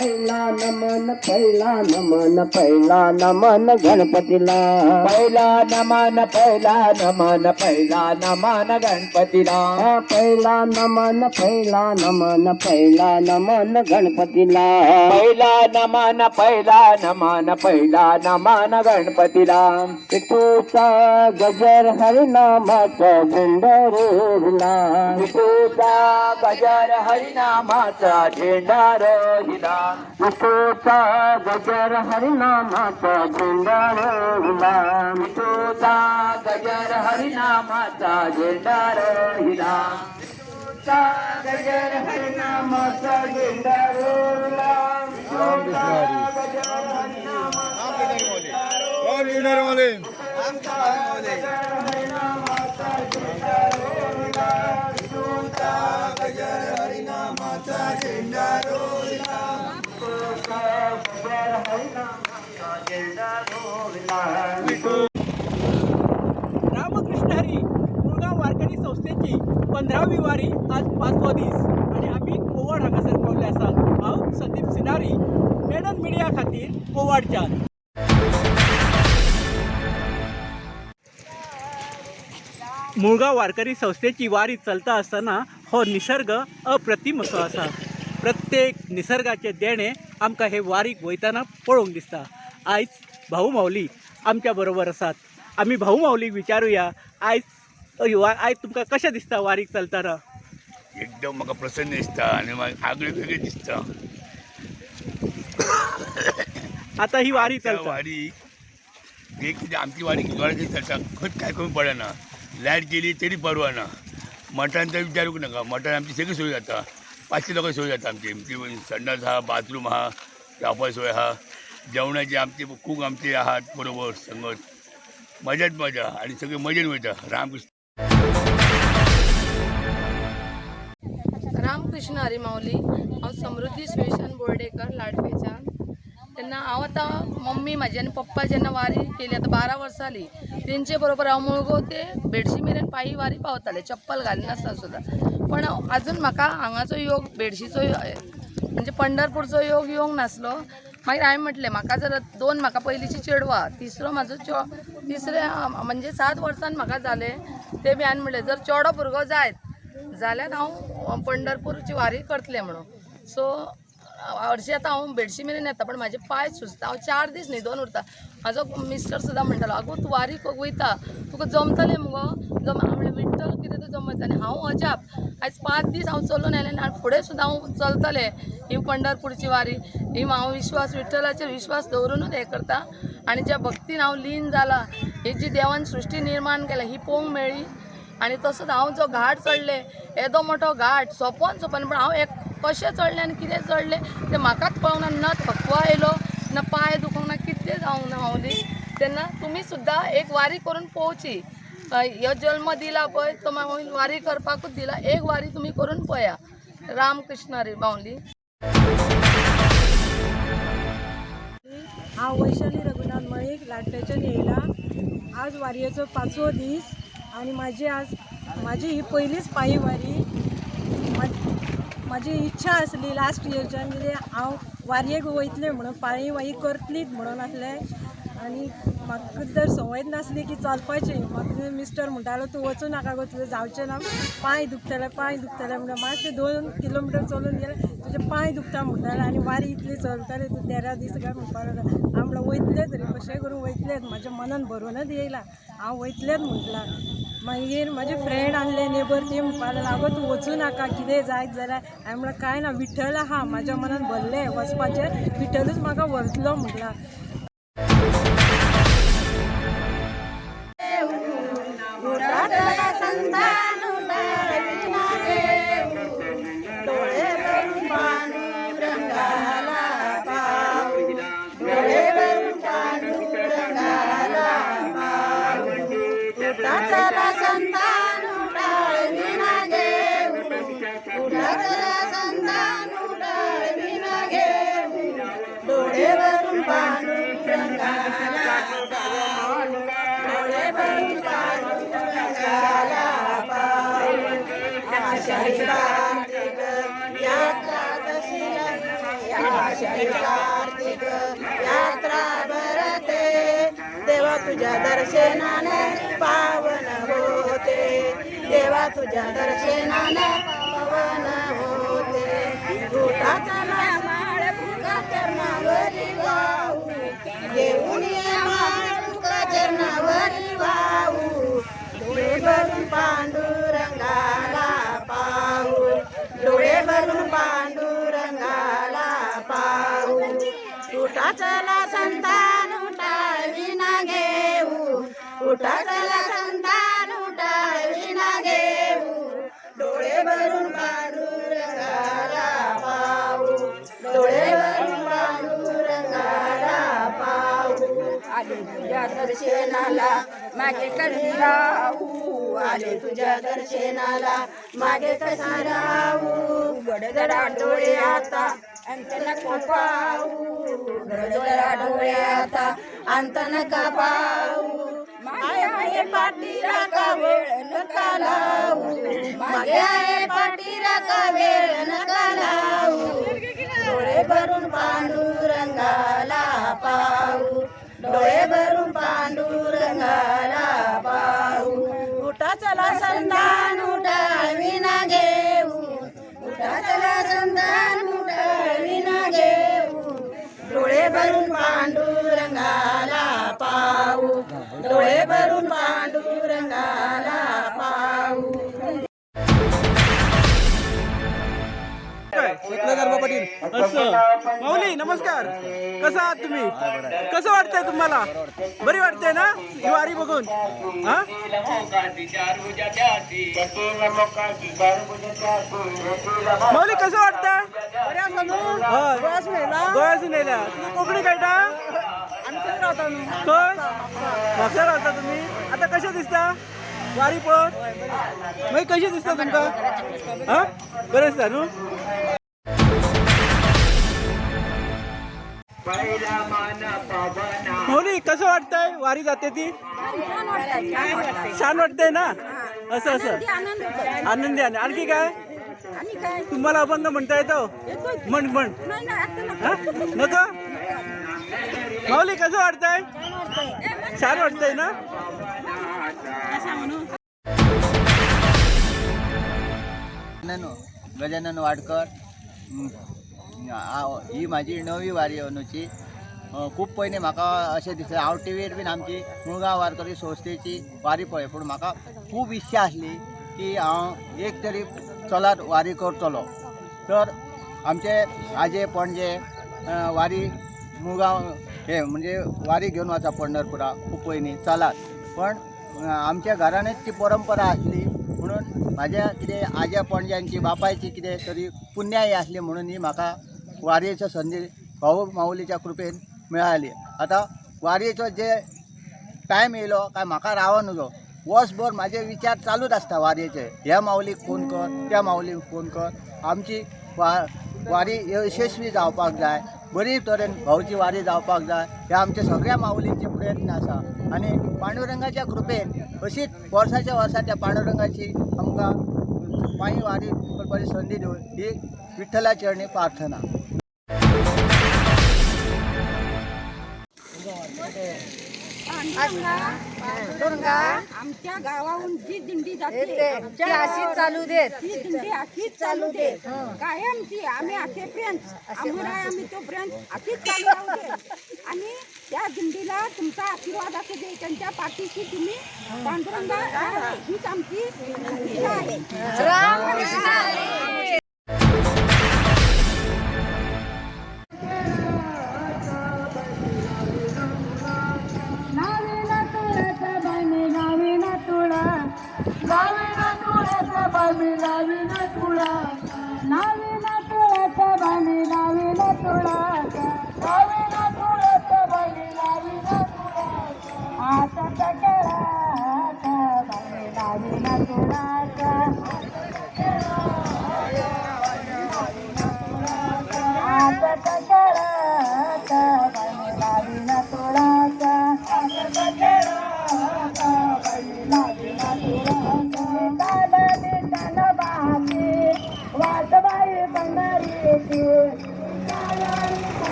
पहिला नमन पहिला नमन पहिला नमन गणपतीला. पहिला नमन पहिला नमन पहिला नमन गणपतीला. पहिला नमन पहिला नमन पहिला नमन गणपतीला. पहिला नमन पहिला नमन पहिला नमन गणपतीला. पितूचा गजर हरिनामाचा झेंडा विठूचा गजर हरिनामाचा झेंडा रोहिला. विठूचा गजर हरिनामाचा झेंडा रोहिला विठूचा गजर हरिनामाचा झेंडा रोहिला विठूचा गजर हरिनामाचा झेंडा रोहिला विठूचा रामकृष्ण हरी मुळगाव वारकरी संस्थेची पंधरावी वारी आज पाचवा दीस आणि आम्ही कोवाड हांगासर पावले आसात हांव संदीप सिनारी मेडन मिडिया खातीर कोवाडच्यान मुळगाव वारकरी संस्थेची वारी चलता असताना हो निसर्ग अप्रतिम असो आसा प्रत्येक निसर्गाचे देणे आमकां हे वारीक वयताना पळोवंक दिसता. आयज भाऊ माऊली आमच्या बरोबर आसात. आमी भाऊ माऊलीक विचारुया आयज आयज तुमकां कशें दिसता वारीक चलताना? एकदम म्हाका प्रसन्न दिसता आनी आगळी वेगळी दिसता. आतां ही वारी चलता. वारी एक कितें आमची वारी कितवराची चलता. खंयच कांय कमी पडना. लायट गेली तरी परवाना तर विचारूंक नाका. मठान आमची सगळी सोय जाता. पाचशे लोक सोय जाता आमची. आमची म्हणजे संडास आहा बाथरूम हा रावपा सोय आहा जेवणाची आमची खूप आमचे आहात बरोबर संगत. मजाच मजा आणि सगळे मजेन वयता रामकृष्ण. रामकृष्ण हरी माऊली हांव समृद्धी स्वेशन बोर्डेकर लाडफेच्यान तेन्ना हांव आतां मम्मी म्हाजी आनी पप्पा जेन्ना वारी केली आतां बारा वर्सां जाली तेंचे बरोबर हांव मुळगो ते बेडशी मेरेन पायी वारी पावताले चप्पल घालिनासतना सुद्दां पण आजून म्हाका हांगाचो योग बेडशीचो म्हणजे पंढरपूरचो योग येवंक नासलो. मागीर हांवें म्हटलें म्हाका जर दोन म्हाका पयलींची चेडवां तिसरो म्हाजो चो तिसरे म्हणजे सात वर्सान म्हाका जाले ते बी हांवें म्हटलें जर चेडो भुरगो जायत जाल्यार हांव पंढरपूरची वारी करतलें म्हणून. सो हरशीं आतां हांव बेडशी मेरेन येता पण म्हाजे पांय सुजता. हांव चार दीस न्हिदोन उरता. म्हाजो मिस्टर सुद्दां म्हणटालो आगो तूं वारी वयता. तुका जमतलें मुगो? जम कितें तें जमत आनी हांव अजाप आयज पांच दीस हांव चलून आयलें आनी फुडें सुद्दां हांव चलतलें. ही पंढरपूरची वारी. ही हांव विश्वास विठ्ठलाचेर विश्वास दवरूनच हें करता आनी ज्या भक्तीन हांव लीन जाला ही जी देवान सृश्टी निर्माण केल्या ही पळोवंक मेळ्ळी आनी तसोच हांव जो घाट चडलें येदो मोठो घाट सोंपोन सोंपोन पण हांव एक कशें चडलें आनी कितें चडलें तें म्हाकाच कळूंक ना ना थकवा आयलो ना पांय दुखोंक ना कितें जावंक ना हांव न्ही तेन्ना तुमी सुद्दां एक वारी करून पळोवची ह्यो जल्म दिला पळय तो मागीर वारी करपाकूच दिला. एक वारी तुमी करून पळया राम कृष्ण बावली. माऊली हांव वैशाली रघुनाथ मळीक लाटल्याच्यान येयला आज वारयेचो पांचवो दीस आनी म्हाजी आज म्हाजी ही पहिलीच पायी वारी. माझी म्हाजी इच्छा आसली लास्ट इयरच्यान म्हणजे हांव वारयेक वयतलें म्हणून पायी वारी करतलीच म्हणून आसलें आनी म्हाका जर संवय नासली की चलपाची म्हाका मिस्टर म्हणटालो तूं वचूं नाका गो तुजें जावचें ना. पांय दुखतले पांय दुखतले म्हणून मातशें दोन किलोमिटर चलून गेले तुजे पांय दुखता म्हणटालें आनी वारी इतली चलताले तूं तेरा दीस काय म्हणपाक लागलो हांव म्हणलें वयतले तरी कशें करून वयतलेंच म्हाज्या मनान भरूनच येयला हांव वयतलेच म्हटलां. मागीर म्हाजे फ्रेंड आणले नेबर ते म्हणपाक लागले आगो तूं वचूं नाका कितें जायत जाल्यार हांवें म्हणलें कांय ना विठ्ठल आहा म्हाज्या मनान भरलें वचपाचें विठ्ठलूच म्हाका व्हरतलो म्हटलां. शैतार्तिक यात्रा शैतार्तिक यात्रा भरते देवा तुझ्या दर्शनाने पावन होते देवा तुझ्या दर्शनाने पावन होते दुटाचा माळ तुका चरणावरी पांडू डोळे पांडुरंगाला पाहू. उठा चला संतान उठावी ना घेऊ. उठा चला संतान उठावी ना घेऊ. डोळे भरून पांडुरंगाला पाहू. डोळे भरून पांडुरंगाला पाहू. आले तुझ्या दर्शनाला मागे कधी राहू. आले तुझ्या दर्शनाला. मागे कसा राहू? गडगडा डोळे आता. अंत नका पाहू. डोळे आता. अंत नका पाहू. मागे आहे पाठीरा का वेळ नका लावू. मागे आहे का वेळ नका लावू. डोळे भरून पांडुरंगाला पाहू. डोळे भरून पांडुरंगाला उठा चला असं. माऊली नमस्कार. कसं आहात तुम्ही? कसं वाटतंय तुम्हाला? बरी वाटतंय ना? ही वारी बघून. हा? माऊली कसं वाटतं होय. गोव्यासून तुम्ही कोकणी कायटा कोण? म्हापसा राहता तुम्ही. आता कशा दिसता? वारी पण? मागीर कशी दिसता तुमकां? हा? बरें दिसता न्हू माऊली कसं वाटतंय? वारी जाते ती? छान वाटतंय ना? असं असं. आनंदी आहे आणखी काय? तुम्हाला अभंग म्हणता येतो? म्हण म्हण? नको. माऊली कसं वाटतंय? छान वाटतंय. ना? गजानन वाडकर. ही म्हाजी नवी वारी अंदूची खूब पयलीं म्हाका अशें दिसलें. हांव टीव्हीर बीन आमची मुळगांव वारकरी संस्थेची वारी पळय. पूण म्हाका खूब इच्छा आसली की हांव एक तरी चलत वारी करतलो. तर आमचे आजे पणजे वारी मुळगांव हे म्हणजे वारी घेवन वचा पंढरपुरा. खूब पयलीं चलात. पण आमच्या घरानूच ती परंपरा आसली. म्हणून म्हाज्या कितें आज्या पणज्यांची बापायची कितें तरी पुण्याय आसली म्हणून ही म्हाका वारयेचो संदी भाऊ माऊलीच्या कृपेन मिळाली. आतां वारयेचो जे टायम येयलो काय म्हाका रावो नजो वर्सभर म्हाजे विचार चालूच आसता वारयेचे ह्या माऊलीक फोन कर त्या माऊलीक फोन कर. आमची वा वारी यशस्वी जावपाक जाय. बरी तरेन भाऊची वारी जावपाक जाय. हे आमचे सगळ्या माऊलींचे प्रयत्न आसा. आनी पांडुरंगाच्या कृपेन अशीच वर्साच्या वर्सा त्या पांडुरंगाची आमकां पांय वारी करपाची संदी दिवं ही विठ्ठला चरणी प्रार्थना. आमच्या गावाहून जी दिंडी जाते ती अशीच चालू देत. ती दिंडी अशीच चालू दे कायमची आम्ही अखेपर्यंत आम्हाला आम्ही तोपर्यंत अशीच चालू राहू दे आणि त्या दिंडीला तुमचा आशीर्वाद असू दे त्यांच्या पाठीशी तुम्ही पांडुरंगा राहा. हीच आमची इच्छा आहे.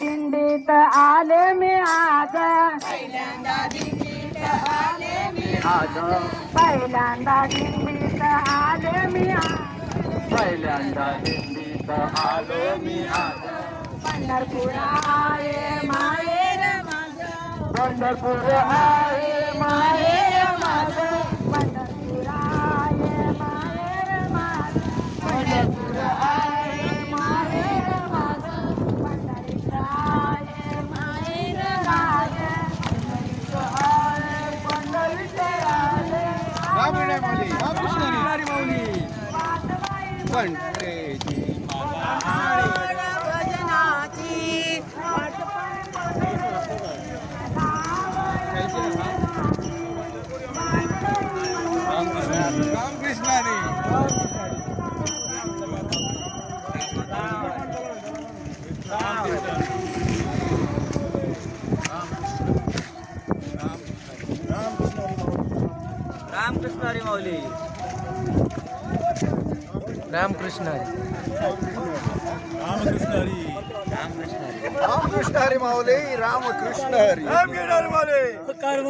दिंडीत आले मी आज. पहिल्यांदा दिंडीत आले मी आज. आज पहिल्यांदा दिंडीत आले मी आज पहिल्यांदा दिंडीत आलो मी आज पंढरपूर आहे माहेर माझं. पंढरपूर आहे माहेर माझं पंढरपूर आहे माहेर माझं पंढरपूर आहे माहेर माझं पंढरीचं आहे माहेर माझं पंढरीचं आहे पंढरीचं आहे रामकृष्ण हरी माऊली रामकृष्ण रामकृष्ण हरी माऊली रामकृष्ण हरी कर्म